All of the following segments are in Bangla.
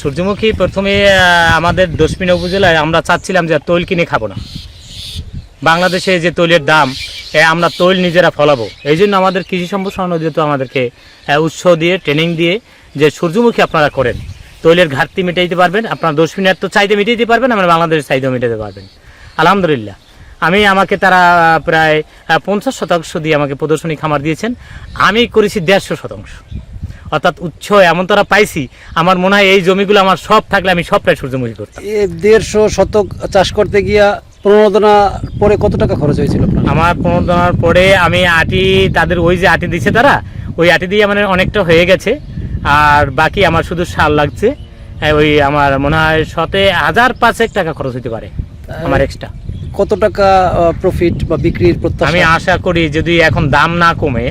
সূর্যমুখী প্রথমে আমাদের দশমিনা উপজেলায় আমরা চাচ্ছিলাম যে তৈল কিনে খাব না। বাংলাদেশে যে তৈলের দাম আমরা তৈল নিজেরা ফলাবো। এই জন্য আমাদের কৃষি সম্প্রসারণ অধিদপ্তর আমাদেরকে উৎস দিয়ে ট্রেনিং দিয়ে যে সূর্যমুখী আপনারা করেন, তৈলের ঘাটতি মিটাইতে পারবেন, আপনার দশমিনার তো চাহিদা মিটাইতে পারবেন, আমরা বাংলাদেশের চাহিদা মিটাতে পারবেন। আলহামদুলিল্লাহ। আমি আমাকে তারা প্রায় পঞ্চাশ শতাংশ দিয়ে আমাকে প্রদর্শনী খামার দিয়েছেন। আমি করেছি দেড়শো শতাংশ। অর্থাৎ উচ্চ এমন তারা পাইছি আমার মনে হয় এই জমিগুলো আমার সব থাকলে আমি সবটাই সূর্যমুখী করতাম। দেড়শো শতক চাষ করতে গিয়া প্রণোদনা পরে কত টাকা খরচ হয়েছিল আমার প্রণোদনার পরে আমি আটি তাদের ওই যে আটি দিছে তারা ওই আটি দিয়ে মানে অনেকটা হয়ে গেছে। আর বাকি আমার শুধু সার লাগছে। ওই আমার মনে হয় শতে হাজার পাঁচেক টাকা খরচ হতে পারে আমার এক্সট্রা কত টাকা প্রফিট বা বিক্রির প্রত্যাশা? আমি আশা করি যদি এখন দাম না কমে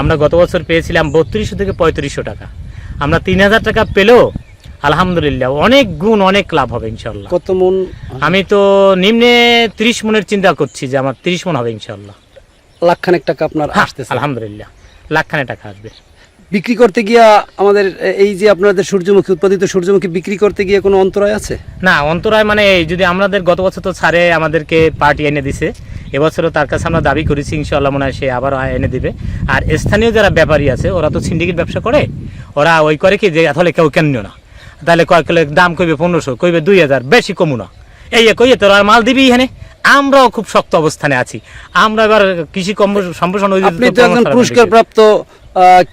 আমরা গত বছর পেয়েছিলাম বত্রিশশো থেকে পঁয়ত্রিশশো টাকা। আমরা তিন হাজার টাকা পেলেও আলহামদুলিল্লাহ অনেক গুণ অনেক লাভ হবে ইনশাল্লাহ কত মন? আমি তো নিম্নে তিরিশ মনের চিন্তা করছি যে আমার তিরিশ মন হবে ইনশাল্লাহ লাখখানেক টাকা আপনার হ্যাঁ, আসতেছে। আলহামদুলিল্লাহ লাখখানে টাকা আসবে। বিক্রি করতে গিয়া আমাদের এই যে আপনাদের সূর্যমুখী উৎপাদিত সূর্যমুখী বিক্রি করতে গিয়ে কোনো অন্তরায় আছে? না অন্তরায় মানে যদি আমাদের গত বছর তো ছাড়ে আমাদেরকে পার্টি এনে দিছে এবছরও তার কাছে আমরা দাবি করেছি ইনশাল্লাহ মনে হয় সে আবারও এনে দিবে। আর স্থানীয় যারা ব্যাপারী আছে ওরা তো সিন্ডিকেট ব্যবসা করে ওরা ওই করে কি যে তাহলে কেউ কেন না। তাহলে কয় কিলো দাম কইবে পনেরোশো কইবে দুই হাজার বেশি কমু না। এই কইয়ে তোর আর মাল দিবি এখানে? আমরাও খুব শক্ত অবস্থানে আছি। আমরা এবার কৃষি কর্ম সম্প্রসারণ আপনি তো একজন পুরস্কার প্রাপ্ত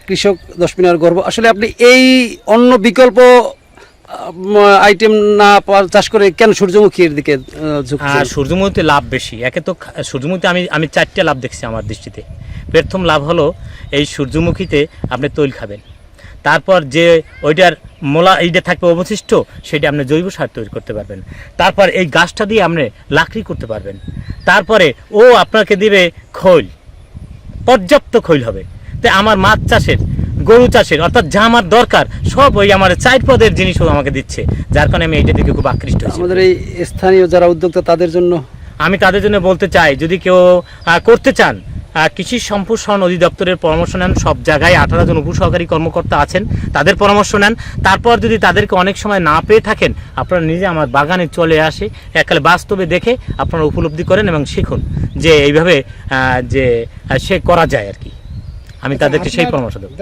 কৃষক দশমিনার গর্ব। আসলে আপনি এই অন্য বিকল্প আইটেম না চাষ করে কেন সূর্যমুখীর দিকে আর সূর্যমুখীতে লাভ বেশি। একে তো সূর্যমুখীতে আমি আমি চারটে লাভ দেখছি আমার দৃষ্টিতে। প্রথম লাভ হলো এই সূর্যমুখীতে আপনি তৈল খাবেন। তারপর যে ওইটার মোলা এইটা থাকবে অবশিষ্ট, সেটা আপনি জৈব সার তৈরি করতে পারবেন। তারপর এই গাছটা দিয়ে আপনি লাকড়ি করতে পারবেন। তারপরে ও আপনাকে দিবে খৈল। পর্যাপ্ত খৈল হবে। তাই আমার মাছ চাষের গরু চাষের অর্থাৎ যা আমার দরকার সব ওই আমার চার পদের জিনিসও আমাকে দিচ্ছে যার কারণে আমি এইটা দিকে খুব আকৃষ্ট হয়েছি। আমাদের এই স্থানীয় যারা উদ্যোক্তা তাদের জন্য? আমি তাদের জন্য বলতে চাই যদি কেউ করতে চান কৃষি সম্প্রসারণ অধিদপ্তরের পরামর্শ নেন সব জায়গায় আঠারো জন উপসহকারী কর্মকর্তা আছেন তাদের পরামর্শ নেন তারপর যদি তাদেরকে অনেক সময় না পেয়ে থাকেন আপনারা নিজে আমার বাগানে চলে আসে একালে বাস্তবে দেখে আপনারা উপলব্ধি করেন এবং শিখুন যে এইভাবে যে সে করা যায় আর কি। আমি তাদেরকে সেই পরামর্শ দেবো।